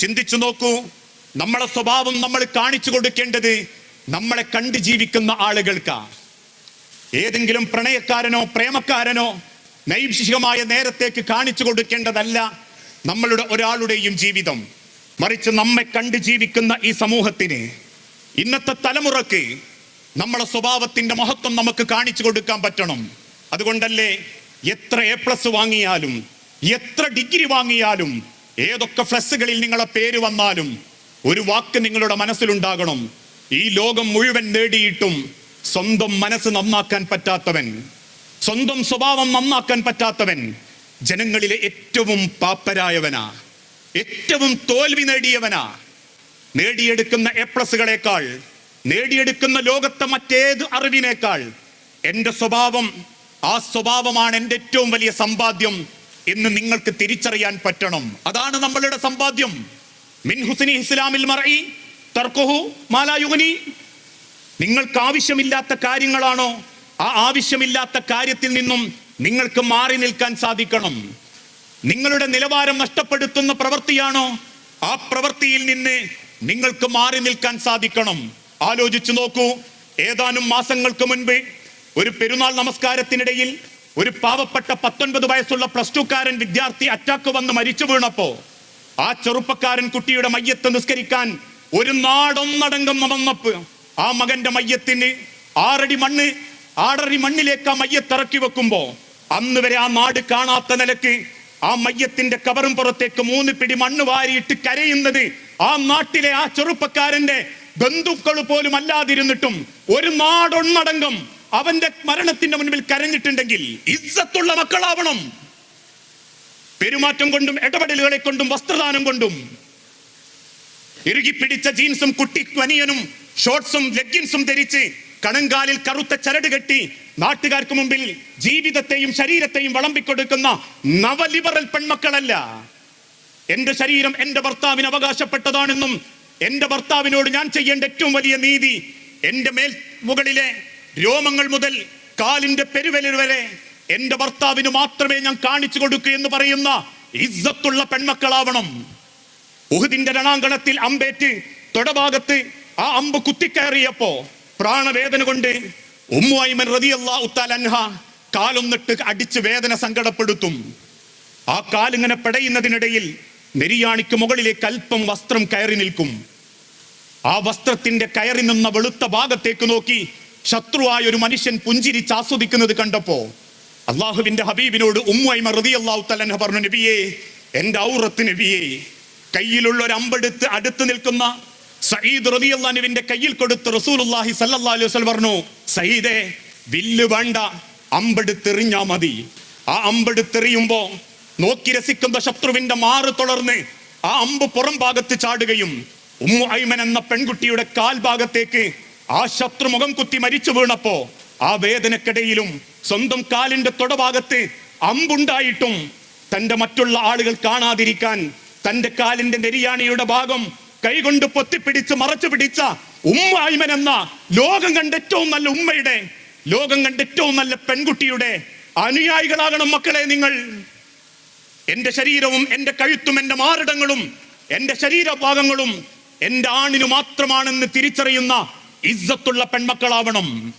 ചിന്തിച്ചു നോക്കൂ. നമ്മളെ സ്വഭാവം നമ്മൾ കാണിച്ചു കൊടുക്കേണ്ടത് നമ്മളെ കണ്ട് ജീവിക്കുന്ന ആളുകൾക്കാ. ഏതെങ്കിലും പ്രണയക്കാരനോ പ്രേമക്കാരനോ നൈംശികമായ നേരത്തേക്ക് കാണിച്ചു കൊടുക്കേണ്ടതല്ല നമ്മളുടെ ഒരാളുടെയും ജീവിതം. മറിച്ച് നമ്മെ കണ്ട് ജീവിക്കുന്ന ഈ സമൂഹത്തിന് ഇന്നത്തെ തലമുറയ്ക്ക് നമ്മളെ സ്വഭാവത്തിന്റെ മഹത്വം നമുക്ക് കാണിച്ചു കൊടുക്കാൻ പറ്റണം. അതുകൊണ്ടല്ലേ എത്ര എ പ്ലസ് വാങ്ങിയാലും എത്ര ഡിഗ്രി വാങ്ങിയാലും ഏതൊക്കെ ഫ്ലസ്സുകളിൽ നിങ്ങളെ പേര് വന്നാലും ഒരു വാക്ക് നിങ്ങളുടെ മനസ്സിലുണ്ടാകണം. ഈ ലോകം മുഴുവൻ നേടിയിട്ടും സ്വന്തം മനസ്സ് നന്നാക്കാൻ പറ്റാത്തവൻ സ്വന്തം സ്വഭാവം നന്നാക്കാൻ പറ്റാത്തവൻ ജനങ്ങളിലെ ഏറ്റവും പാപ്പരായവനാ ഏറ്റവും തോൽവി നേടിയവനാ. നേടിയെടുക്കുന്ന എ പ്ലസുകളെക്കാൾ നേടിയെടുക്കുന്ന ലോകത്തെ മറ്റേത് അറിവിനേക്കാൾ എന്റെ സ്വഭാവം ആ സ്വഭാവമാണ് എന്റെ ഏറ്റവും വലിയ സമ്പാദ്യം. എന്ന് നിങ്ങൾക്ക് തിരിച്ചറിയാൻ പറ്റണം. അതാണ് നമ്മളുടെ സമ്പാദ്യം. മിൻ ഹുസിനി ഇസ്ലാമിൽ മറയി തർക്കുഹു മാലായുഗനി നിങ്ങൾക്ക് ആവശ്യമില്ലാത്ത കാര്യങ്ങളാണോ? ആ ആവശ്യമില്ലാത്ത കാര്യത്തിൽ നിന്നും നിങ്ങൾക്ക് മാറി നിൽക്കാൻ സാധിക്കണം. നിങ്ങളുടെ നിലവാരം നഷ്ടപ്പെടുത്തുന്ന പ്രവൃത്തിയാണോ? ആ പ്രവൃത്തിയിൽ നിന്ന് നിങ്ങൾക്ക് മാറി നിൽക്കാൻ സാധിക്കണം. ആലോചിച്ചു നോക്കൂ. ഏതാനും മാസങ്ങൾക്ക് മുൻപ് ഒരു പെരുന്നാൾ നമസ്കാരത്തിനിടയിൽ ഒരു പാവപ്പെട്ട പത്തൊൻപത് വയസ്സുള്ള പ്ലസ് ടുക്കാരൻ വിദ്യാർത്ഥി അറ്റാക്ക് വന്ന് മരിച്ചു വീണപ്പോ ആ ചെറുപ്പക്കാരൻ കുട്ടിയുടെ മയ്യത്ത് നിസ്കരിക്കാൻ ഒരു നാടൊന്നടങ്കം വന്നപ്പ് ആ മകന്റെ മയ്യത്തിന് ആറടി മണ്ണ് ആറടി മണ്ണിലേക്ക് ആ മയ്യത്തിറക്കി വെക്കുമ്പോ അന്ന് വരെ ആ നാട് കാണാത്ത നിലയ്ക്ക് ആ മയ്യത്തിന്റെ കവറും പുറത്തേക്ക് മൂന്ന് പിടി മണ്ണ് വാരിയിട്ട് കരയുന്നത് ആ നാട്ടിലെ ആ ചെറുപ്പക്കാരന്റെ ബന്ധുക്കൾ പോലും അല്ലാതിരുന്നിട്ടും ഒരു നാടൊന്നടങ്കം അവന്റെ മരണത്തിന്റെ മുൻപിൽ കരഞ്ഞിട്ടുണ്ടെങ്കിൽ ഇസ്സത്തുള്ള മക്കളാവണം. പെരുമാറ്റം കൊണ്ടും ഇടപെടലുകളെ കൊണ്ടും വസ്ത്രദാനം കൊണ്ടും. ഇറുകി പിടിച്ച ജീൻസും കുട്ടി വനിയനും ഷോർട്സും ലെഗിൻസും ധരിച്ച് കണങ്കാലിൽ കറുത്ത ചരട് കെട്ടി നാട്ടുകാർക്ക് മുമ്പിൽ ജീവിതത്തെയും ശരീരത്തെയും വളമ്പിക്കൊടുക്കുന്ന നവലിബറൽ പെൺമക്കളല്ല. എന്റെ ശരീരം എന്റെ ഭർത്താവിന് അവകാശപ്പെട്ടതാണെന്നും എന്റെ ഭർത്താവിനോട് ഞാൻ ചെയ്യേണ്ട ഏറ്റവും വലിയ നീതി എന്റെ മേൽ മുകളിലെ രോമങ്ങൾ മുതൽ കാലിന്റെ പെരുവലിൽ വരെ എന്റെ ഭർത്താവിന് മാത്രമേ ഞാൻ കാണിച്ചു കൊടുക്കൂ എന്ന് പറയുന്ന ഇസ്സത്തുള്ള പെൺമക്കളാവണം. ഉഹുദിന്റെ രണാങ്കണത്തിൽ അമ്പേറ്റ് തൊടഭാഗത്ത് ആ അമ്പ് കുത്തിക്കയറിയപ്പോ പ്രാണവേദന കൊണ്ട് ഉമ്മുവായ്മൻ റളിയല്ലാഹു തആല അൻഹ കാലൊന്നിട്ട് അടിച്ച് വേദന സങ്കടപ്പെടുത്തും. ആ കാലിങ്ങനെ പിടയുന്നതിനിടയിൽ നെരിയാണിക്ക് മുകളിലേക്ക് അല്പം വസ്ത്രം കയറി നിൽക്കും. ആ വസ്ത്രത്തിന്റെ കയറി നിന്ന വെളുത്ത ഭാഗത്തേക്ക് നോക്കി ശത്രുവായ ഒരു മനുഷ്യൻ പുഞ്ചിരിച്ച് ആസ്വദിക്കുന്നത് കണ്ടപ്പോ അള്ളാഹുവിന്റെ ഹബീബിനോട് ഉമ്മൈമ റളിയല്ലാഹു അള്ളാഹു അൻഹ പറഞ്ഞു നബിയേ എന്റെ ഔറത്ത് നബിയേ കയ്യിലുള്ള ഒരു അമ്പെടുത്ത് അടുത്ത് നിൽക്കുന്ന സയ്യിദ് റളിയല്ലാഹുവിന്റെ കയ്യിൽ കൊടുത്ത് അള്ളാഹി അലൈഹി വസല്ലം പറഞ്ഞു സയ്യിദേ വില്ല് വേണ്ട അമ്പെടുത്തെറിഞ്ഞാ മതി. ആ അമ്പെടുത്തെറിയുമ്പോ നോക്കി രസിക്കുന്ന ശത്രുവിന്റെ മാറ് തുടർന്ന് ആ അമ്പ് പുറം ഭാഗത്ത് ചാടുകയും ഉമ്മു ഐമൻ എന്ന പെൺകുട്ടിയുടെ കാൽ ഭാഗത്തേക്ക് ആ ശത്രു മുഖം കുത്തി മരിച്ചു വീണപ്പോ ആ വേദനക്കിടയിലും സ്വന്തം കാലിന്റെ തൊടഭാഗത്ത് അമ്പുണ്ടായിട്ടും തന്റെ മറ്റുള്ള ആളുകൾ കാണാതിരിക്കാൻ തന്റെ കാലിന്റെ നെരിയാണിയുടെ ഭാഗം കൈകൊണ്ട് പൊത്തിപ്പിടിച്ച് മറച്ചു പിടിച്ച ഉമ്മ എന്ന ലോകം കണ്ട ഏറ്റവും നല്ല ഉമ്മയുടെ ലോകം കണ്ട ഏറ്റവും നല്ല പെൺകുട്ടിയുടെ അനുയായികളാകണം മക്കളെ നിങ്ങൾ. എന്റെ ശരീരവും എന്റെ കഴുത്തും എന്റെ മാറിടങ്ങളും എന്റെ ശരീരഭാഗങ്ങളും എന്റെ ആണിനു മാത്രമാണെന്ന് തിരിച്ചറിയുന്ന ഇസ്സത്തുള്ള പെൺമക്കളാവണം.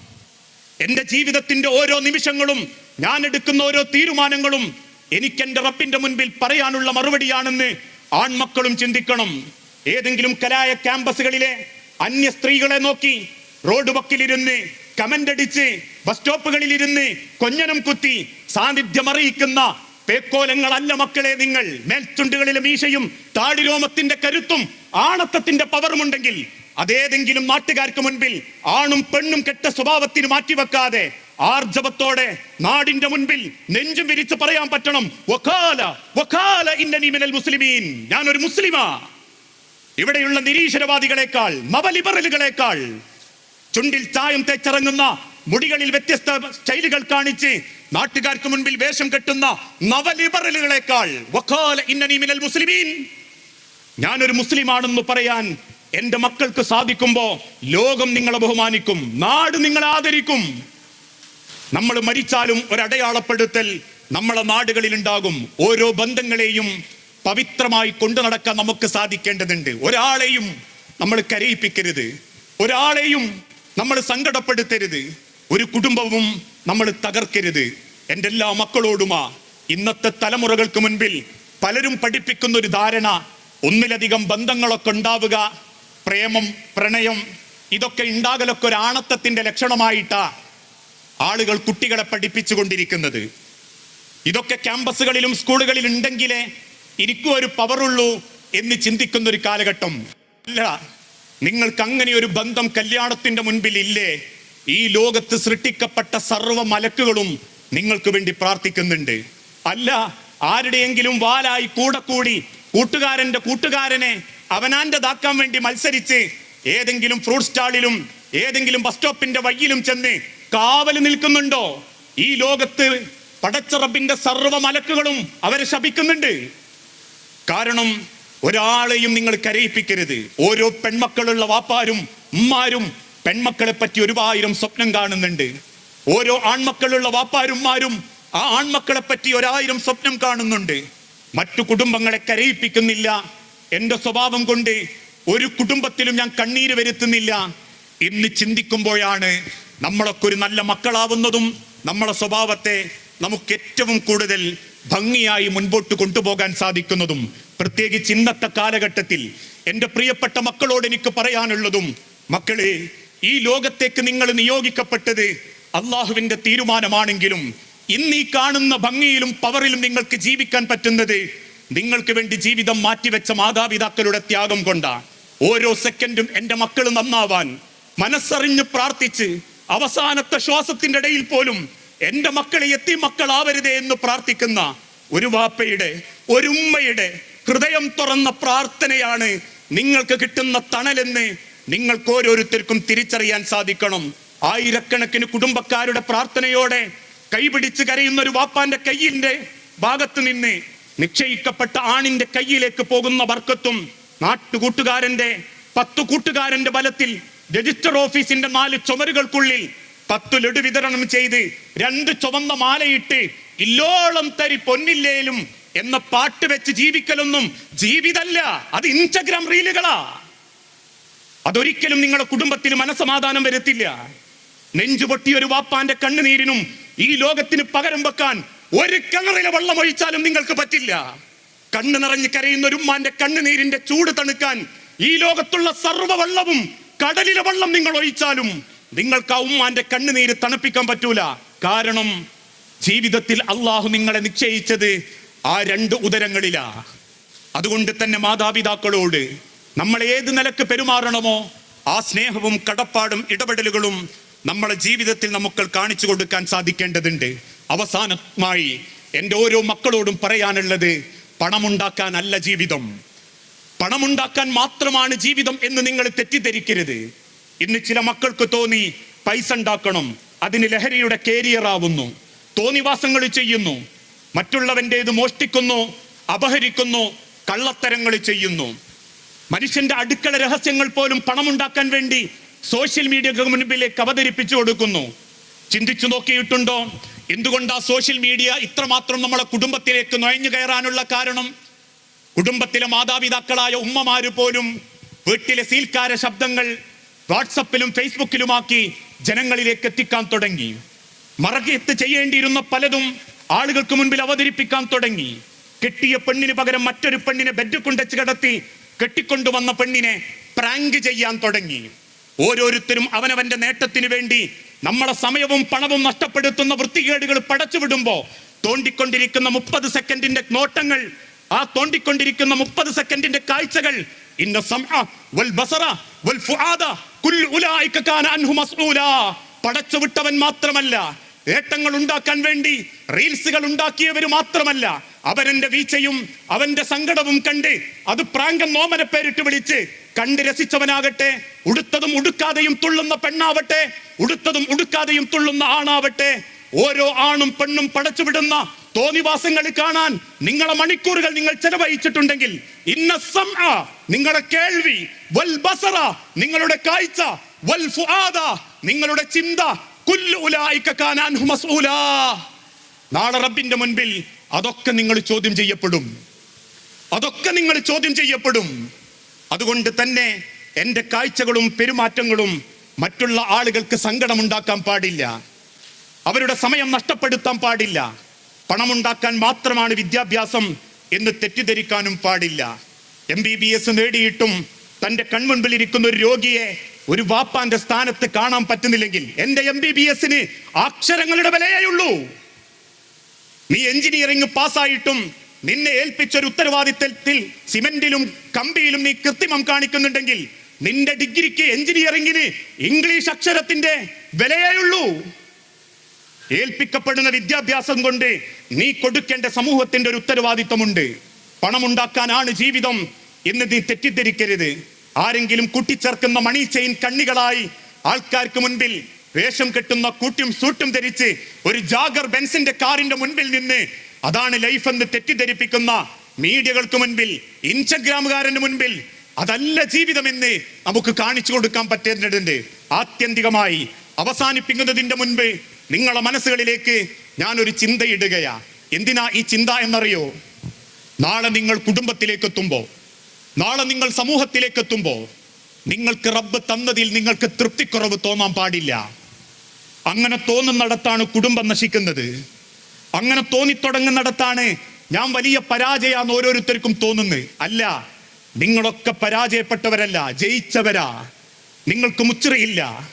എന്റെ ജീവിതത്തിന്റെ ഓരോ നിമിഷങ്ങളും ഞാൻ എടുക്കുന്ന ഓരോ തീരുമാനങ്ങളും എനിക്ക് എന്റെ റബ്ബിന്റെ മുൻപിൽ പറയാനുള്ള മറുപടിയാണെന്ന് ആൺമക്കളും ചിന്തിക്കണം. ഏതെങ്കിലും കലായ ക്യാമ്പസുകളിലെ അന്യ സ്ത്രീകളെ നോക്കി റോഡ് വക്കിലിരുന്ന് കമന്റ് അടിച്ച് ബസ് സ്റ്റോപ്പുകളിൽ ഇരുന്ന് കൊഞ്ഞനം കുത്തി സാന്നിധ്യം അറിയിക്കുന്ന പേക്കോലങ്ങളല്ല മക്കളെ നിങ്ങൾ. മേൽച്ചുണ്ടുകളിലെ മീശയും താടിരോമത്തിന്റെ കരുത്തും ആണത്തത്തിന്റെ പവറുമുണ്ടെങ്കിൽ അതേതെങ്കിലും നാട്ടുകാർക്ക് മുൻപിൽ ആണും പെണ്ണും കെട്ട സ്വഭാവത്തിന് മാറ്റിവെക്കാതെ ആർജവത്തോടെ നാടിന്റെ മുൻപിൽ നെഞ്ചും വിരിച്ച് പറയാൻ പറ്റണം. ഇന്നനി മിനൽ മുസ്ലിമീൻ. ഞാൻ ഒരു മുസ്ലിമാ. ഇവിടെയുള്ള നിരീശ്വരവാദികളെക്കാൾ നവലിബറലുകളെക്കാൾ ചുണ്ടിൽ ചായം തേച്ചിറങ്ങുന്ന മുടികളിൽ വ്യത്യസ്ത ശൈലികൾ കാണിച്ച് നാട്ടുകാർക്ക് മുൻപിൽ വേഷം കെട്ടുന്ന നവലിബറലുകളെക്കാൾ വഖാല ഇന്നനി മിനൽ മുസ്ലിമീൻ. ഞാനൊരു മുസ്ലിമാണെന്ന് പറയാൻ എന്റെ മക്കൾക്ക് സാധിക്കുമ്പോ ലോകം നിങ്ങളെ ബഹുമാനിക്കും നാട് നിങ്ങളെ ആദരിക്കും. നമ്മൾ മരിച്ചാലും ഒരടയാളപ്പെടുത്തൽ നമ്മളെ നാടുകളിൽ ഉണ്ടാകും. ഓരോ ബന്ധങ്ങളെയും പവിത്രമായി കൊണ്ടു നടക്കാൻ നമുക്ക് സാധിക്കേണ്ടതുണ്ട്. ഒരാളെയും നമ്മൾ കരയിപ്പിക്കരുത്. ഒരാളെയും നമ്മൾ സങ്കടപ്പെടുത്തരുത്. ഒരു കുടുംബവും നമ്മൾ തകർക്കരുത്. എന്റെ എല്ലാ മക്കളോടുമാ ഇന്നത്തെ തലമുറകൾക്ക് മുൻപിൽ പലരും പഠിപ്പിക്കുന്ന ഒരു ധാരണ ഒന്നിലധികം ബന്ധങ്ങളൊക്കെ ഉണ്ടാവുക പ്രേമം പ്രണയം ഇതൊക്കെ ഉണ്ടാകലൊക്കെ ഒരു ആണത്തത്തിന്റെ ലക്ഷണമായിട്ടാ ആളുകൾ കുട്ടികളെ പഠിപ്പിച്ചു കൊണ്ടിരിക്കുന്നത് ഇതൊക്കെ ക്യാമ്പസുകളിലും സ്കൂളുകളിൽ ഉണ്ടെങ്കിലേ എനിക്കും ഒരു പവറുള്ളൂ എന്ന് ചിന്തിക്കുന്ന ഒരു കാലഘട്ടം. അല്ല നിങ്ങൾക്ക് അങ്ങനെ ഒരു ബന്ധം കല്യാണത്തിന്റെ മുൻപിൽ ഇല്ലേ? ഈ ലോകത്ത് സൃഷ്ടിക്കപ്പെട്ട സർവ മലക്കുകളും നിങ്ങൾക്ക് വേണ്ടി പ്രാർത്ഥിക്കുന്നുണ്ട്. അല്ല ആരുടെയെങ്കിലും വാലായി കൂടെ കൂടി കൂട്ടുകാരന്റെ കൂട്ടുകാരനെ അവനാന്റെതാക്കാൻ വേണ്ടി മത്സരിച്ച് ഏതെങ്കിലും ഫ്രൂട്ട് സ്റ്റാളിലും ഏതെങ്കിലും ബസ് സ്റ്റോപ്പിന്റെ വഴിയിലും ചെന്ന് കാവൽ നിൽക്കുന്നുണ്ടോ? ഈ ലോകത്ത് പടച്ചറബിന്റെ സർവ മലക്കുകളും അവരെ ശപിക്കുന്നുണ്ട്. കാരണം ഒരാളെയും നിങ്ങൾ കരയിപ്പിക്കരുത്. ഓരോ പെൺമക്കളുള്ള വാപ്പാരും ഉമ്മാരും പെൺമക്കളെ പറ്റി ഒരുപായിരം സ്വപ്നം കാണുന്നുണ്ട്. ഓരോ ആൺമക്കളുള്ള വാപ്പാരുമാരും ആ ആൺമക്കളെ പറ്റി ഒരായിരം സ്വപ്നം കാണുന്നുണ്ട്. മറ്റു കുടുംബങ്ങളെ കരയിപ്പിക്കുന്നില്ല. എന്റെ സ്വഭാവം കൊണ്ട് ഒരു കുടുംബത്തിലും ഞാൻ കണ്ണീര് വരുത്തുന്നില്ല എന്ന് ചിന്തിക്കുമ്പോഴാണ് നമ്മളൊക്കെ ഒരു നല്ല മക്കളാവുന്നതും നമ്മളെ സ്വഭാവത്തെ നമുക്ക് ഏറ്റവും കൂടുതൽ ഭംഗിയായി മുൻപോട്ട് കൊണ്ടുപോകാൻ സാധിക്കുന്നതും പ്രത്യേകിച്ച് ഇന്നത്തെ കാലഘട്ടത്തിൽ എന്റെ പ്രിയപ്പെട്ട മക്കളോട് എനിക്ക് പറയാനുള്ളതും മക്കളെ ഈ ലോകത്തേക്ക് നിങ്ങൾ നിയോഗിക്കപ്പെട്ടത് അള്ളാഹുവിന്റെ തീരുമാനമാണെങ്കിലും ഇന്ന് ഈ കാണുന്ന ഭംഗിയിലും പവറിലും നിങ്ങൾക്ക് ജീവിക്കാൻ പറ്റുന്നത് നിങ്ങൾക്ക് വേണ്ടി ജീവിതം മാറ്റിവെച്ച മാതാപിതാക്കളുടെ ത്യാഗം കൊണ്ടാണ് ഓരോ സെക്കൻഡും എന്റെ മക്കൾ നന്നാവാൻ മനസ്സറിഞ്ഞ് പ്രാർത്ഥിച്ച് അവസാനത്തെ ശ്വാസത്തിന്റെ ഇടയിൽ പോലും എന്റെ മക്കളെ എത്തി മക്കളാവരുതേ എന്ന് പ്രാർത്ഥിക്കുന്ന ഒരു വാപ്പയുടെ ഒരു ഉമ്മയുടെ ഹൃദയം തുറന്ന പ്രാർത്ഥനയാണ് നിങ്ങൾക്ക് കിട്ടുന്ന തണലെന്ന് നിങ്ങൾക്ക് ഓരോരുത്തർക്കും തിരിച്ചറിയാൻ സാധിക്കണം. ആയിരക്കണക്കിന് കുടുംബക്കാരുടെ പ്രാർത്ഥനയോടെ കൈപിടിച്ച് കരയുന്ന ഒരു വാപ്പാന്റെ കയ്യിന്റെ ഭാഗത്ത് നിന്ന് നിശ്ചയിക്കപ്പെട്ട ആണിന്റെ കയ്യിലേക്ക് പോകുന്ന വർക്കത്തും നാട്ടുകൂട്ടുകാരന്റെ പത്തു കൂട്ടുകാരന്റെ ബലത്തിൽ രജിസ്റ്റർ ഓഫീസിന്റെ നാല് ചുമരുകൾക്കുള്ളിൽ പത്തു ലഡു വിതരണം ചെയ്ത് രണ്ട് ചുവന്ന മാലയിട്ട് ഇല്ലോളം തരി പൊന്നില്ലേലും എന്ന പാട്ട് വെച്ച് ജീവിക്കലൊന്നും ജീവിതല്ല. അത് ഇൻസ്റ്റഗ്രാം റീലുകളാ. അതൊരിക്കലും നിങ്ങളുടെ കുടുംബത്തിൽ മനസമാധാനം വരുത്തില്ല. നെഞ്ചുപൊട്ടിയ ഒരു വാപ്പാന്റെ കണ്ണുനീരിനും ഈ ലോകത്തിന് പകരം വെക്കാൻ ഒരു കിണറിലെ വെള്ളം ഒഴിച്ചാലും നിങ്ങൾക്ക് പറ്റില്ല. കണ്ണ് നിറഞ്ഞു കരയുന്ന ഒരു ഉമ്മാന്റെ കണ്ണുനീരിന്റെ ചൂട് തണുക്കാൻ ഈ ലോകത്തുള്ള സർവ വെള്ളവും കടലിലെ വെള്ളം നിങ്ങൾ ഒഴിച്ചാലും നിങ്ങൾക്ക് ആ ഉമ്മാന്റെ കണ്ണുനീര് തണുപ്പിക്കാൻ പറ്റൂല. കാരണം ജീവിതത്തിൽ അള്ളാഹു നിങ്ങളെ നിശ്ചയിച്ചത് ആ രണ്ട് ഉദരങ്ങളിലാ. അതുകൊണ്ട് തന്നെ മാതാപിതാക്കളോട് നമ്മൾ ഏത് നിലയ്ക്ക് പെരുമാറണമോ ആ സ്നേഹവും കടപ്പാടും ഇടപെടലുകളും നമ്മളെ ജീവിതത്തിൽ നമുക്ക് കാണിച്ചു കൊടുക്കാൻ സാധിക്കേണ്ടതുണ്ട്. അവസാനമായി എന്റെ ഓരോ മക്കളോടും പറയാനുള്ളത് പണമുണ്ടാക്കാനല്ല ജീവിതം. പണമുണ്ടാക്കാൻ മാത്രമാണ് ജീവിതം എന്ന് നിങ്ങൾ തെറ്റിദ്ധരിക്കരുത്. ഇന്ന് ചില മക്കൾക്ക് തോന്നി പൈസ ഉണ്ടാക്കണം അതിന് ലഹരിയുടെ കേരിയർ ആവുന്നു തോന്നിവാസങ്ങൾ ചെയ്യുന്നു മറ്റുള്ളവന്റേത് മോഷ്ടിക്കുന്നു അപഹരിക്കുന്നു കള്ളത്തരങ്ങൾ ചെയ്യുന്നു. മനുഷ്യന്റെ അടുക്കള രഹസ്യങ്ങൾ പോലും പണമുണ്ടാക്കാൻ വേണ്ടി സോഷ്യൽ മീഡിയക്ക് മുൻപിലേക്ക് അവതരിപ്പിച്ചു കൊടുക്കുന്നു. ചിന്തിച്ചു നോക്കിയിട്ടുണ്ടോ? എന്തുകൊണ്ടാ സോഷ്യൽ മീഡിയ ഇത്രമാത്രം നമ്മുടെ കുടുംബത്തിലേക്ക് നുഴഞ്ഞു കയറാനുള്ള കാരണം? കുടുംബത്തിലെ മാതാപിതാക്കളായ ഉമ്മമാര് പോലും വീട്ടിലെ സീൽക്കാര ശബ്ദങ്ങൾ വാട്സപ്പിലും ഫേസ്ബുക്കിലുമാക്കി ജനങ്ങളിലേക്ക് എത്തിക്കാൻ തുടങ്ങി. മറകെത്ത് ചെയ്യേണ്ടിയിരുന്ന പലതും ആളുകൾക്ക് മുൻപിൽ അവതരിപ്പിക്കാൻ തുടങ്ങി. കെട്ടിയ പെണ്ണിന് പകരം മറ്റൊരു പെണ്ണിനെ ബെഡ് കൊണ്ടച്ച് കിടത്തി കെട്ടിക്കൊണ്ടുവന്ന പെണ്ണിനെ പ്രാങ്ക് ചെയ്യാൻ തുടങ്ങി. ഓരോരുത്തരും അവനവന്റെ നേട്ടത്തിന് വേണ്ടി നമ്മളെ സമയവും പണവും നഷ്ടപ്പെടുത്തുന്ന വൃത്തികേടുകൾ പടച്ചുവിടുമ്പോ തോണ്ടിക്കൊണ്ടിരിക്കുന്ന മുപ്പത് സെക്കൻഡിന്റെ നോട്ടങ്ങൾ ആ തോണ്ടിക്കൊണ്ടിരിക്കുന്ന മുപ്പത് സെക്കൻഡിന്റെ കാഴ്ചകൾ ഇന്ന വൽ ബസറ വൽ ഫുആദ കാന അൻഹു മസ്ഊല. പടച്ചു വിട്ടവൻ മാത്രമല്ല നേട്ടങ്ങൾ ഉണ്ടാക്കാൻ വേണ്ടി റീൽസുകൾ ഉണ്ടാക്കിയവർ മാത്രമല്ല അവരെ വീഴ്ചയും അവന്റെ സങ്കടവും കണ്ട് അത് പ്രാങ്കം നോമന പേരിട്ട് വിളിച്ച് കണ്ട് രസിച്ചവനാകട്ടെ ഉടുത്തതും ഉടുക്കാതെയും തുള്ളുന്ന പെണ്ണാവട്ടെ ഉടുത്തതും ഉടുക്കാതെയും തുള്ളുന്ന ആണാവട്ടെ ഓരോ ആണും പെണ്ണും പടച്ചുവിടുന്ന തോന്നിവാസങ്ങൾ കാണാൻ നിങ്ങളെ മണിക്കൂറുകൾ നിങ്ങൾ ചെലവഴിച്ചിട്ടുണ്ടെങ്കിൽ ഇന്ന നിങ്ങളുടെ കേൾവി വൽ ബസറ നിങ്ങളുടെ കാഴ്ച വൽ ഫുആദ നിങ്ങളുടെ ചിന്ത നാളെ റബ്ബിന്റെ മുൻപിൽ അതൊക്കെ നിങ്ങൾ ചോദ്യം ചെയ്യപ്പെടും. അതൊക്കെ നിങ്ങൾ ചോദ്യം ചെയ്യപ്പെടും. അതുകൊണ്ട് തന്നെ എന്റെ കാഴ്ചകളും പെരുമാറ്റങ്ങളും മറ്റുള്ള ആളുകൾക്ക് സങ്കടമുണ്ടാക്കാൻ പാടില്ല. അവരുടെ സമയം നഷ്ടപ്പെടുത്താൻ പാടില്ല. പണമുണ്ടാക്കാൻ മാത്രമാണ് വിദ്യാഭ്യാസം എന്ന് തെറ്റിദ്ധരിക്കാനും പാടില്ല. എം ബി ബി എസ് നേടിയിട്ടും തന്റെ കൺമുൻപിൽ ഇരിക്കുന്ന ഒരു രോഗിയെ ഒരു വാപ്പാന്റെ സ്ഥാനത്ത് കാണാൻ പറ്റുന്നില്ലെങ്കിൽ എന്റെ എം ബി ബി എസിന് അക്ഷരങ്ങളുടെ വിലയേ ഉള്ളൂ നീ എഞ്ചിനീയറിംഗ് പാസ്സായിട്ടും നിന്നെ ഏൽപ്പിച്ച ഒരു ഉത്തരവാദിത്തത്തിൽ സിമെന്റിലും കമ്പിയിലും നീ കൃത്രിമം കാണിക്കുന്നുണ്ടെങ്കിൽ നിന്റെ ഡിഗ്രിക്ക് എഞ്ചിനീയറിംഗിന് ഇംഗ്ലീഷ് അക്ഷരത്തിന്റെ വിലയേ ഉള്ളൂ ഏൽപ്പിക്കപ്പെടുന്ന വിദ്യാഭ്യാസം കൊണ്ട് നീ കൊടുക്കേണ്ട സമൂഹത്തിന്റെ ഒരു ഉത്തരവാദിത്വമുണ്ട് പണമുണ്ടാക്കാനാണ് ജീവിതം എന്ന് നീ തെറ്റിദ്ധരിക്കരുത്. ആരെങ്കിലും കൂട്ടിച്ചേർക്കുന്ന മണി ചെയിൻ കണ്ണികളായി ആൾക്കാർക്ക് മുൻപിൽ വേഷം കെട്ടുന്ന കൂട്ടും സൂട്ടും ധരിച്ച് ഒരു ജാഗർ ബെൻസിന്റെ കാറിന്റെ മുൻപിൽ നിന്ന് അതാണ് ലൈഫ് എന്ന് തെറ്റിദ്ധരിപ്പിക്കുന്ന മീഡിയകൾക്ക് മുൻപിൽ ഇൻസ്റ്റഗ്രാമുകാരന്റെ മുൻപിൽ അതല്ല ജീവിതമെന്ന് നമുക്ക് കാണിച്ചു കൊടുക്കാൻ പറ്റേണ്ടതുണ്ട്. ആത്യന്തികമായി അവസാനിപ്പിക്കുന്നതിന്റെ മുൻപ് നിങ്ങളുടെ മനസ്സുകളിലേക്ക് ഞാൻ ഒരു ചിന്തയിടുകയാ എന്തിനാ ഈ ചിന്ത എന്നറിയോ? നാളെ നിങ്ങൾ കുടുംബത്തിലേക്ക് എത്തുമ്പോ നാളെ നിങ്ങൾ സമൂഹത്തിലേക്ക് എത്തുമ്പോൾ നിങ്ങൾക്ക് റബ്ബ് തന്നതിൽ നിങ്ങൾക്ക് തൃപ്തിക്കുറവ് തോന്നാൻ പാടില്ല. അങ്ങനെ തോന്നുന്നിടത്താണ് കുടുംബം നശിക്കുന്നത്. അങ്ങനെ തോന്നിത്തുടങ്ങുന്നിടത്താണ് ഞാൻ വലിയ പരാജയാന്ന് ഓരോരുത്തർക്കും തോന്നുന്നത്. അല്ല നിങ്ങളൊക്കെ പരാജയപ്പെട്ടവരല്ല ജയിച്ചവരാ. നിങ്ങൾക്ക് മുച്ചിറയില്ല.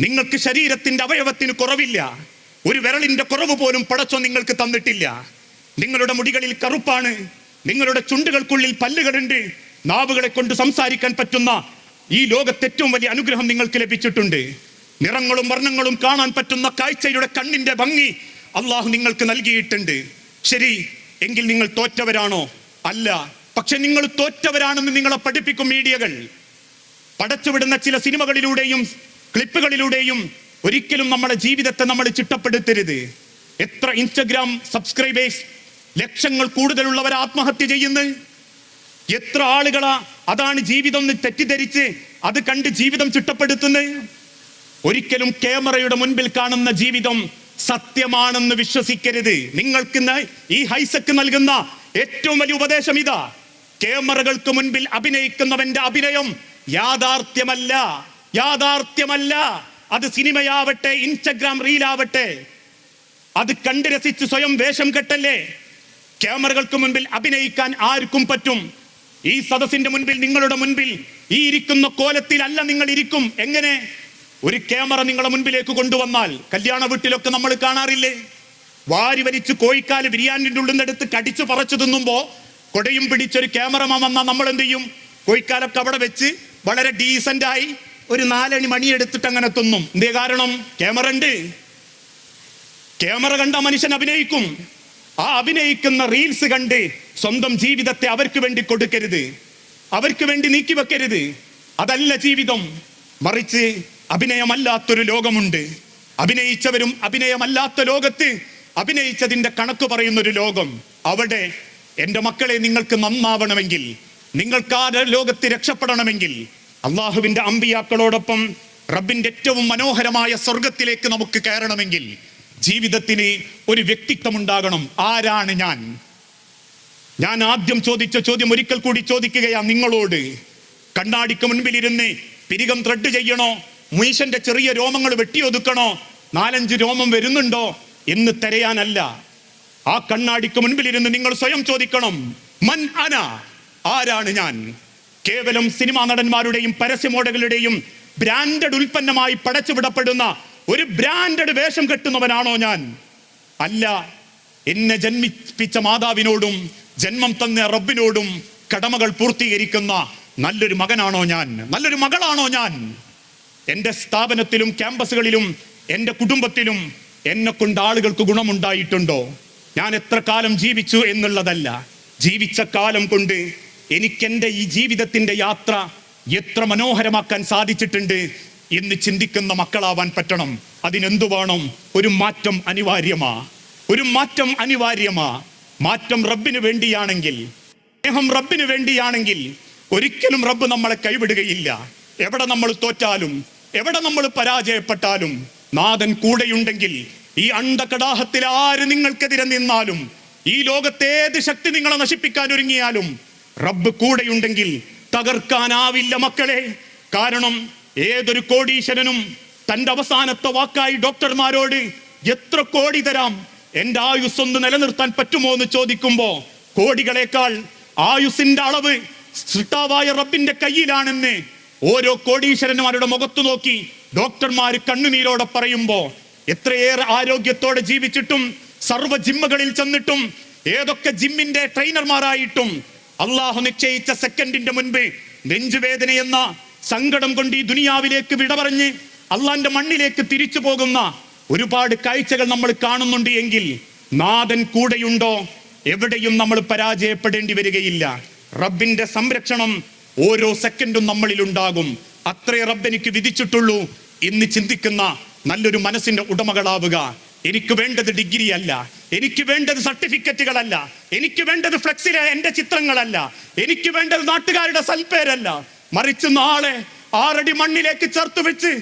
നിങ്ങൾക്ക് ശരീരത്തിന്റെ അവയവത്തിന് കുറവില്ല. ഒരു വിരളിന്റെ കുറവ് പോലും പടച്ചോ നിങ്ങൾക്ക് തന്നിട്ടില്ല. നിങ്ങളുടെ മുടികളിൽ കറുപ്പാണ്. നിങ്ങളുടെ ചുണ്ടുകൾക്കുള്ളിൽ പല്ലുകളുണ്ട്. നാവുകളെ കൊണ്ട് സംസാരിക്കാൻ പറ്റുന്ന ഈ ലോകത്തെ ഏറ്റവും വലിയ അനുഗ്രഹം നിങ്ങൾക്ക് ലഭിച്ചിട്ടുണ്ട്. നിറങ്ങളും വർണങ്ങളും കാണാൻ പറ്റുന്ന കാഴ്ചയുടെ കണ്ണിന്റെ ഭംഗി അള്ളാഹു നിങ്ങൾക്ക് നൽകിയിട്ടുണ്ട്. ശരി എങ്കിൽ നിങ്ങൾ തോറ്റവരാണോ? അല്ല പക്ഷെ നിങ്ങൾ തോറ്റവരാണെന്ന് നിങ്ങളെ പഠിപ്പിക്കും മീഡിയകൾ. പടച്ചുവിടുന്ന ചില സിനിമകളിലൂടെയും ക്ലിപ്പുകളിലൂടെയും ഒരിക്കലും നമ്മുടെ ജീവിതത്തെ നമ്മൾ ചിട്ടപ്പെടുത്തരുത്. എത്ര ഇൻസ്റ്റഗ്രാം സബ്സ്ക്രൈബേഴ്സ് ലക്ഷങ്ങൾ കൂടുതലുള്ളവർ ആത്മഹത്യ ചെയ്യുന്നു? എത്ര ആളുകളാ അതാണ് ജീവിതം എന്ന് തെറ്റിദ്ധരിച്ച് അത് കണ്ട് ജീവിതം ചിട്ടപ്പെടുത്തുന്നത്? ഒരിക്കലും ക്യാമറയുടെ മുൻപിൽ കാണുന്ന ജീവിതം സത്യമാണെന്ന് വിശ്വസിക്കരുത്. നിങ്ങൾക്ക് ഈ ഹൈസക്ക് നൽകുന്ന ഏറ്റവും വലിയ ഉപദേശം ഇതാ. ക്യാമറകൾക്ക് മുൻപിൽ അഭിനയിക്കുന്നവന്റെ അഭിനയം യാഥാർത്ഥ്യമല്ല. യാഥാർത്ഥ്യമല്ല. അത് സിനിമയാവട്ടെ ഇൻസ്റ്റഗ്രാം റീലാവട്ടെ. അത് കണ്ടു രസിച്ച് സ്വയം വേഷം കെട്ടല്ലേ? ക്യാമറകൾക്ക് മുൻപിൽ അഭിനയിക്കാൻ ആർക്കും പറ്റും. ഈ സദസ്സിന്റെ മുൻപിൽ നിങ്ങളുടെ മുൻപിൽ ഈ ഇരിക്കുന്ന കോലത്തിലല്ല നിങ്ങൾ ഇരിക്കും. എങ്ങനെ? ഒരു ക്യാമറ നിങ്ങളുടെ മുൻപിലേക്ക് കൊണ്ടുവന്നാൽ കല്യാണ വീട്ടിലൊക്കെ നമ്മൾ കാണാറില്ലേ? വാരി വലിച്ച് കോഴിക്കാൽ ബിരിയാണിന്റെ നിന്നെടുത്ത് കടിച്ചു പറച്ചു തിന്നുമ്പോ കൊടയും പിടിച്ചൊരു ക്യാമറമാൻ വന്നാൽ നമ്മൾ എന്ത് ചെയ്യും? കോഴിക്കാലൊക്കെ അവിടെ വെച്ച് വളരെ ഡീസന്റ് ആയി ഒരു നാലണി മണി എടുത്തിട്ട് അങ്ങനെ തിന്നും. എന്തേ കാരണം? ക്യാമറ ഉണ്ട്. ക്യാമറ കണ്ട മനുഷ്യൻ അഭിനയിക്കും. ആ അഭിനയിക്കുന്ന റീൽസ് കണ്ട് സ്വന്തം ജീവിതത്തെ അവർക്ക് വേണ്ടി കൊടുക്കരുത്. അവർക്ക് വേണ്ടി നീക്കി വെക്കരുത്. അതല്ല ജീവിതം. മറിച്ച് അഭിനയമല്ലാത്തൊരു ലോകമുണ്ട്. അഭിനയിച്ചവരും അഭിനയമല്ലാത്ത ലോകത്ത് അഭിനയിച്ചതിന്റെ കണക്ക് പറയുന്ന ഒരു ലോകം. അവിടെ എന്റെ മക്കളെ നിങ്ങൾക്ക് നന്നാവണമെങ്കിൽ നിങ്ങൾക്ക് ആ ലോകത്ത് രക്ഷപ്പെടണമെങ്കിൽ അള്ളാഹുവിന്റെ അമ്പിയാക്കളോടൊപ്പം റബ്ബിന്റെ ഏറ്റവും മനോഹരമായ സ്വർഗത്തിലേക്ക് നമുക്ക് കയറണമെങ്കിൽ ജീവിതത്തിന് ഒരു വ്യക്തിത്വം ഉണ്ടാകണം ആരാണ് ഞാൻ? ഞാൻ ആദ്യം ചോദിച്ച ചോദ്യം ഒരിക്കൽ കൂടി ചോദിക്കുകയാണ് നിങ്ങളോട്. കണ്ണാടിക്ക് മുൻപിലിരുന്ന് പിരികം ത്രെഡ് ചെയ്യണോ? മീശന്റെ ചെറിയ രോമങ്ങൾ വെട്ടിയൊതുക്കണോ? നാലഞ്ച് രോമം വരുന്നുണ്ടോ? എന്ന് തിരയാനല്ല. ആ കണ്ണാടിക്ക് മുൻപിലിരുന്ന് നിങ്ങൾ സ്വയം ചോദിക്കണം. മൻ അന. ആരാണ് ഞാൻ? കേവലം സിനിമാ നടന്മാരുടെയും പരസ്യമോടകളുടെയും ബ്രാൻഡഡ് ഉൽപ്പന്നമായി പടച്ചുവിടപ്പെടുന്ന ഒരു ബ്രാൻഡഡ് വേഷം കെട്ടുന്നവനാണോ ഞാൻ? അല്ല. എന്നെ ജന്മിപ്പിച്ച മാതാവിനോടും ജന്മം തന്ന റബ്ബിനോടും കടമകൾ പൂർത്തീകരിക്കുന്ന നല്ലൊരു മകനാണോ ഞാൻ? നല്ലൊരു മകളാണോ ഞാൻ? എന്റെ സ്ഥാപനത്തിലും ക്യാമ്പസുകളിലും എന്റെ കുടുംബത്തിലും എന്നെ കൊണ്ട് ആളുകൾക്ക് ഗുണമുണ്ടായിട്ടുണ്ടോ? ഞാൻ എത്ര കാലം ജീവിച്ചു എന്നുള്ളതല്ല. ജീവിച്ച കാലം കൊണ്ട് എനിക്കെന്റെ ഈ ജീവിതത്തിന്റെ യാത്ര എത്ര മനോഹരമാക്കാൻ സാധിച്ചിട്ടുണ്ട് എന്ന് ചിന്തിക്കുന്ന മക്കളാവാൻ പറ്റണം. അതിനെന്തു വേണം ഒരു മാറ്റം അനിവാര്യമാ. ഒരു മാറ്റം അനിവാര്യമാ. മാറ്റം റബ്ബിന് വേണ്ടിയാണെങ്കിൽ സ്നേഹം റബ്ബിന് വേണ്ടിയാണെങ്കിൽ ഒരിക്കലും റബ്ബ് നമ്മളെ കൈവിടുകയില്ല. എവിടെ നമ്മൾ തോറ്റാലും എവിടെ നമ്മൾ പരാജയപ്പെട്ടാലും നാഥൻ കൂടെയുണ്ടെങ്കിൽ ഈ അണ്ടകടാഹത്തിൽ ആര് നിങ്ങൾക്കെതിരെ നിന്നാലും ഈ ലോകത്തെ ഏത് ശക്തി നിങ്ങളെ നശിപ്പിക്കാൻ ഒരുങ്ങിയാലും റബ്ബ് കൂടെയുണ്ടെങ്കിൽ തകർക്കാനാവില്ല മക്കളെ. കാരണം ഏതൊരു കോടീശ്വരനും തന്റെ അവസാനത്തെ വാക്കായി ഡോക്ടർമാരോട് എത്ര കോടി തരാം എന്റെ ആയുസ് ഒന്ന് നിലനിർത്താൻ പറ്റുമോ എന്ന് ചോദിക്കുമ്പോ കോടികളെക്കാൾ ആയുസിന്റെ അളവ് സൃഷ്ടാവായ റബ്ബിന്റെ കയ്യിലാണെന്ന് ഓരോ കോടീശ്വരന്മാരുടെ മുഖത്തു നോക്കി ഡോക്ടർമാർ കണ്ണുനീരോടെ പറയുമ്പോ എത്രയേറെ ആരോഗ്യത്തോടെ ജീവിച്ചിട്ടും സർവ ജിമ്മുകളിൽ ചെന്നിട്ടും ഏതൊക്കെ ജിമ്മിന്റെ ട്രെയിനർമാരായിട്ടും അള്ളാഹു നിശ്ചയിച്ച സെക്കൻഡിന്റെ മുൻപ് നെഞ്ചുവേദന എന്ന സങ്കടം കൊണ്ട് ഈ ദുനിയാവിലേക്ക് വിട പറഞ്ഞ് അള്ളാന്റെ മണ്ണിലേക്ക് തിരിച്ചു പോകുന്ന ഒരുപാട് കാഴ്ചകൾ നമ്മൾ കാണുന്നുണ്ട് എങ്കിൽ നാഥൻ കൂടെയുണ്ടോ? എവിടെയും നമ്മൾ പരാജയപ്പെടേണ്ടി വരികയില്ല. റബ്ബിന്റെ സംരക്ഷണം ഓരോ സെക്കൻഡും നമ്മളിൽ ഉണ്ടാകും. അത്രേ റബ്ബ് എനിക്ക് വിധിച്ചിട്ടുള്ളൂ എന്ന് ചിന്തിക്കുന്ന നല്ലൊരു മനസ്സിന്റെ ഉടമകളാവുക. എനിക്ക് വേണ്ടത് ഡിഗ്രി അല്ല. എനിക്ക് വേണ്ടത് സർട്ടിഫിക്കറ്റുകളല്ല. എനിക്ക് വേണ്ടത് ഫ്ലെക്സിലെ എന്റെ ചിത്രങ്ങളല്ല. എനിക്ക് വേണ്ടത് നാട്ടുകാരുടെ സൽപ്പേരല്ല. മറിച്ച് നാളെ ആറടി മണ്ണിലേക്ക് ചേർത്ത് വെച്ച്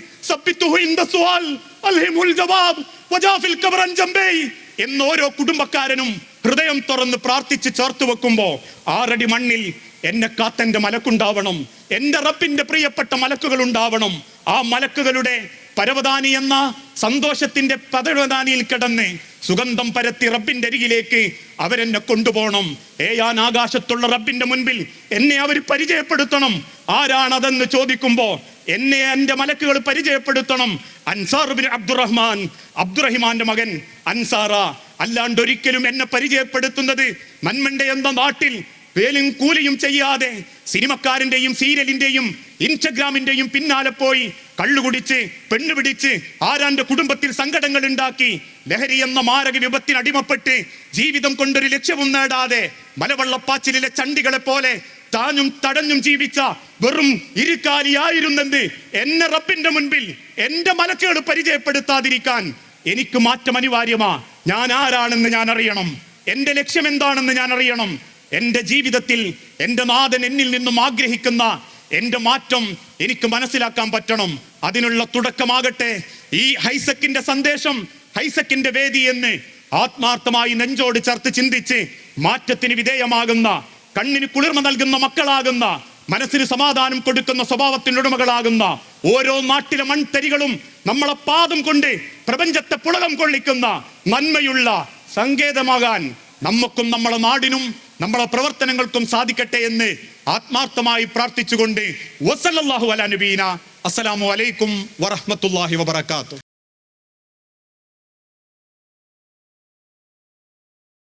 എന്നോരോ ഓരോ കുടുംബക്കാരനും ഹൃദയം തുറന്ന് പ്രാർത്ഥിച്ച് ചേർത്ത് വെക്കുമ്പോ ആറടി മണ്ണിൽ എന്നെ കാത്തന്റെ മലക്കുണ്ടാവണം എന്റെ റബ്ബിന്റെ പ്രിയപ്പെട്ട മലക്കുകൾ ഉണ്ടാവണം ആ മലക്കുകളുടെ പരവതാനി എന്ന സന്തോഷത്തിന്റെ പരവതാനിയിൽ കിടന്ന് സുഗന്ധം പരത്തി റബ്ബിന്റെ അരികിലേക്ക് അവരെന്നെ കൊണ്ടുപോകണം. ഏ ഏയാൻ ആകാശത്തുള്ള റബ്ബിന്റെ മുൻപിൽ എന്നെ അവർ പരിചയപ്പെടുത്തണം. ആരാണതെന്ന് ചോദിക്കുമ്പോ എന്നെ എന്റെ മലക്കുകൾ പരിചയപ്പെടുത്തണം. അൻസാർ അബ്ദുറഹ്മാൻ. അബ്ദുറഹിമാന്റെ മകൻ അൻസാറ. അല്ലാണ്ട് ഒരിക്കലും എന്നെ പരിചയപ്പെടുത്തുന്നത് നന്മണ്ട എന്ന നാട്ടിൽ വേലും കൂലിയും ചെയ്യാതെ സിനിമക്കാരന്റെയും സീരിയലിന്റെയും ഇൻസ്റ്റഗ്രാമിന്റെയും പിന്നാലെ പോയി കള്ളുകുടിച്ച് പെണ്ണുപിടിച്ച് ആരാന്റെ കുടുംബത്തിൽ സങ്കടങ്ങൾ ഉണ്ടാക്കി ലഹരി എന്ന മാരക വിപത്തിന് അടിമപ്പെട്ട് ജീവിതം കൊണ്ടൊരു ലക്ഷ്യവും നേടാതെ മലവെള്ളപ്പാച്ചിലെ ചണ്ടികളെ പോലെ താനും തടഞ്ഞും ജീവിച്ച വെറും ഇരുക്കാലിയായിരുന്നെന്ന് എന്നെ റബ്ബിന്റെ മുൻപിൽ എന്റെ മലക്കുകൾ പരിചയപ്പെടുത്താതിരിക്കാൻ എനിക്ക് മാറ്റം അനിവാര്യമാ. ഞാൻ ആരാണെന്ന് ഞാൻ അറിയണം എന്റെ ലക്ഷ്യം എന്താണെന്ന് ഞാൻ അറിയണം എന്റെ ജീവിതത്തിൽ എന്റെ നാഥൻ എന്നിൽ നിന്നും ആഗ്രഹിക്കുന്ന എന്റെ മാറ്റം എനിക്ക് മനസ്സിലാക്കാൻ പറ്റണം. അതിനുള്ള തുടക്കമാകട്ടെ. ഈ ഹൈസക്കിന്റെ സന്ദേശം ഹൈസക്കിന്റെ വേദി എന്ന് ആത്മാർത്ഥമായി നെഞ്ചോട് ചേർത്ത് ചിന്തിച്ച് മാറ്റത്തിന് വിധേയമാകുന്ന കണ്ണിന് കുളിർമ നൽകുന്ന മക്കളാകുന്ന മനസ്സിന് സമാധാനം കൊടുക്കുന്ന സ്വഭാവത്തിനുടമകളാകുന്ന ഓരോ നാട്ടിലെ മൺതരികളും നമ്മളെ പാദം കൊണ്ട് പ്രപഞ്ചത്തെ പുളകം കൊള്ളിക്കുന്ന നന്മയുള്ള സങ്കേതമാകാൻ നമുക്കും നമ്മളെ നാടിനും നമ്മളെ പ്രവർത്തനങ്ങൾക്കും സാധിക്കട്ടെ എന്ന് ആത്മാർത്ഥമായി പ്രാർത്ഥിച്ചുകൊണ്ട് വസല്ലല്ലാഹു അലാ നബീന. അസ്സലാമു അലൈക്കും വറഹമത്തല്ലാഹി വബറകാതുഹു.